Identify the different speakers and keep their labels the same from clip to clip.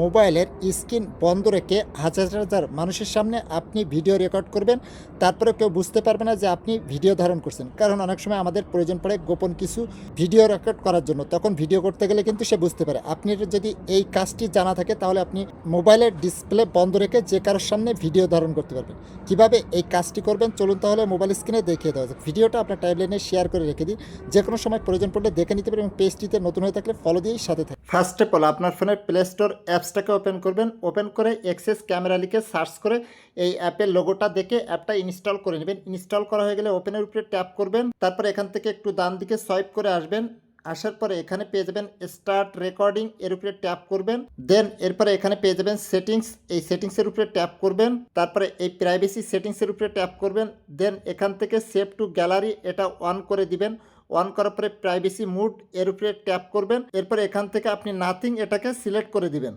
Speaker 1: মোবাইলের স্ক্রিন বন্ধ রেখে হাজার হাজার মানুষের সামনে আপনি ভিডিও রেকর্ড করবেন। তারপরে কেউ বুঝতে পারবে না যে আপনি ভিডিও ধারণ করছেন। কারণ অনেক সময় আমাদের প্রয়োজন পড়ে গোপন কিছু ভিডিও রেকর্ড করার জন্য। তখন ভিডিও করতে গেলে কিন্তু সে বুঝতে পারে। আপনি যদি এই কাজটি জানা থাকে, তাহলে আপনি মোবাইলের ডিসপ্লে বন্ধ রেখে যে কারোর সামনে ভিডিও ধারণ করতে পারবেন। কীভাবে এই কাজটি করবেন? চলুন তাহলে মোবাইল স্ক্রিনে দেখিয়ে দেওয়া যাক। ভিডিওটা আপনার টাইমলাইনে শেয়ার করে রেখে দিন যে কোনো সময় প্রয়োজন পড়লে দেখে নিতে পারেন এবং পেজটিতে নতুন হয়ে থাকলে ফলো দিয়েই সাথে থাকুন। ফার্স্ট অফ অল আপনার ফোনের প্লে স্টোর অ্যাপসটাকে ওপেন করবেন। ওপেন করে এক্সেস ক্যামেরা লিখে সার্চ করে এই অ্যাপের লোগোটা দেখে অ্যাপটা ইনস্টল করে নেবেন। ইনস্টল করা হয়ে গেলে ওপেনের উপরে ট্যাপ করবেন। তারপর এখান থেকে একটু ডান দিকে সোয়াইপ করে আসবেন। আসার পরে এখানে পেয়ে যাবেন স্টার্ট রেকর্ডিং, এর উপরে ট্যাপ করবেন। দেন এরপরে এখানে পেয়ে যাবেন সেটিংস, এই সেটিংসের উপরে ট্যাপ করবেন। তারপরে এই প্রাইভেসি সেটিংসের উপরে ট্যাপ করবেন। দেন এখান থেকে সেভ টু গ্যালারি, এটা অন করে দিবেন। অন করার পরে প্রাইভেসি মুড, এর উপরে ট্যাপ করবেন। এরপরে এখান থেকে আপনি নাথিং এটাকে সিলেক্ট করে দিবেন।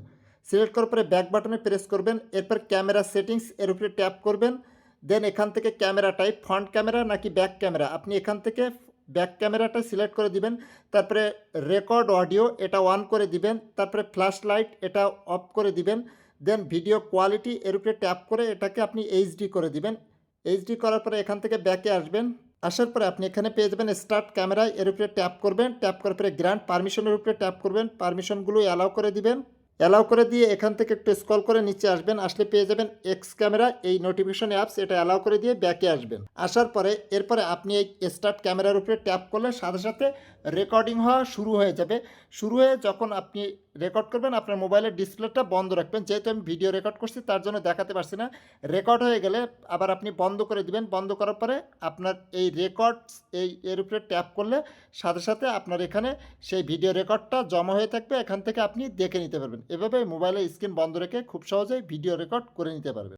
Speaker 1: সিলেক্ট করার পরে ব্যাক বাটনে প্রেস করবেন, এরপর ক্যামেরা সেটিংস এর উপরে ট্যাপ করবেন দেন এখান থেকে ক্যামেরা টাইপ ফ্রন্ট ক্যামেরা নাকি ব্যাক ক্যামেরা আপনি এখান থেকে ব্যাক ক্যামেরাটা সিলেক্ট করে দিবেন, তারপরে রেকর্ড অডিও এটা অন করে দিবেন, তারপরে ফ্ল্যাশ লাইট এটা অফ করে দিবেন দেন ভিডিও কোয়ালিটি এর উপরে ট্যাপ করে এটাকে আপনি এইচডি করে দিবেন। এইচডি করার পরে এখান থেকে ব্যাকে আসবেন, আসার পরে আপনি এখানে পেয়ে যাবেন স্টার্ট ক্যামেরা এর উপরে ট্যাপ করবেন ট্যাপ করার পরে গ্র্যান্ড পারমিশনের উপরে ট্যাপ করবেন পারমিশনগুলো অ্যালাউ করে দিবেন। অ্যালাউ করে দিয়ে এখান থেকে একটু স্ক্রল করে নিচে আসবেন, আসলে পেয়ে যাবেন এক্স ক্যামেরা এই নোটিফিকেশন অ্যাপস এটা অ্যালাউ করে দিয়ে ব্যাকে আসবেন। আসার পরে, এরপরে আপনি এই স্টার্ট ক্যামেরার উপরে ট্যাপ করলে সাথে সাথে রেকর্ডিং হওয়া শুরু হয়ে যাবে। শুরু হয়ে যখন আপনি রেকর্ড করবেন, আপনার মোবাইলের ডিসপ্লেটা বন্ধ রাখবেন। যেহেতু আমি ভিডিও রেকর্ড করছি, তার জন্য দেখাতে পারছি না। রেকর্ড হয়ে গেলে আবার আপনি বন্ধ করে দিবেন। বন্ধ করার পরে আপনার এই রেকর্ড এই, এর উপরে ট্যাপ করলে সাথে সাথে আপনার এখানে সেই ভিডিও রেকর্ডটা জমা হয়ে থাকবে। এখান থেকে আপনি দেখে নিতে পারবেন। এভাবে মোবাইলের স্ক্রিন বন্ধ রেখে খুব সহজেই ভিডিও রেকর্ড করে নিতে পারবেন।